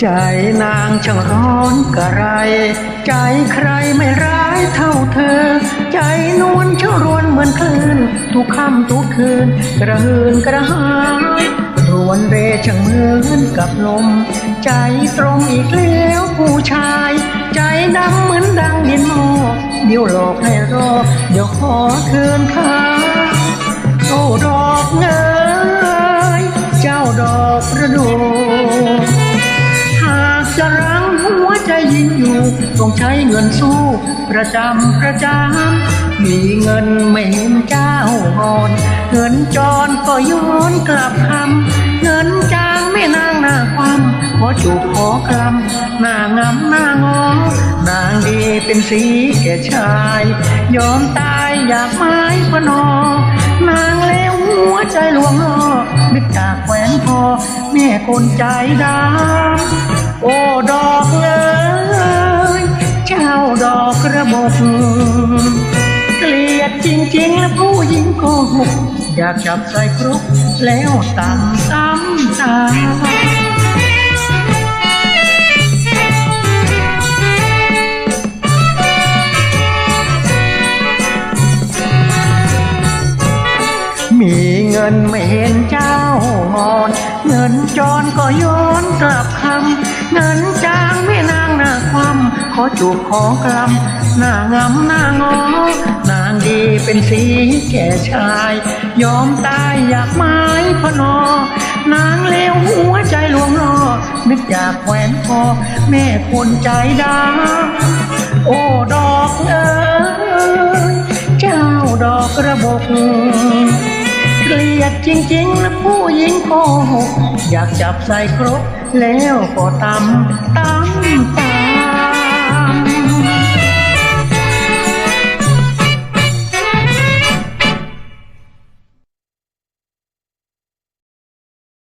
ใจนางช่างร้อนกระไร ใจใครไม่ร้ายเท่าเธอ ใจนวลเช่ารวนเหมือนคลื่น ทุกค่ำทุกคืน กระหืนกระหายรวนเรช่างเหมือนกับลม ใจตรงอีกแล้วผู้ชาย ใจดำเหมือนดังดินหม้อเดี๋ยวหลอกให้รอเดี๋ยวขอคืนค่าโอ้ดอกเงยเจ้าดอกประดูก จะรั้งหัวใจยิงอยู่ ต้องใช้เงินสู้ ประจำประจำมีเงินไม่เห็นเจ้างอน เงินจรก็ย้อนกลับคำเงินจางไม่นางหน้าความขอจูบขอกลำหน้างำหน้างอนางดีเป็นสีแก่ชาย ยอมตายอยากไม้พนอนางเลวหัวใจลวงล่อนึกจากแหวนพอแม่คนใจดำ เกลียดจริงๆแล้วผู้หญิงโกหกอยากจับใส่ครกแล้วตำซ้ำตามีเงินไม่เห็นเจ้างอน เงินจรก็ย้อนกลับคำเงินจางไม่ ขอจูบขอกลำหน้างำหน้างอนางดีเป็นสีแก่ชาย ยอมตายอยากไม้พนอนางเลวหัวใจลวงล่อนึกอยากแขวนคอแม่คนใจดำโอ้ดอกเอ๋ยเจ้าดอกระบอกเกลียดจริงๆนะผู้หญิงโกหกอยากจับใส่ครกแล้วก็ตำตำต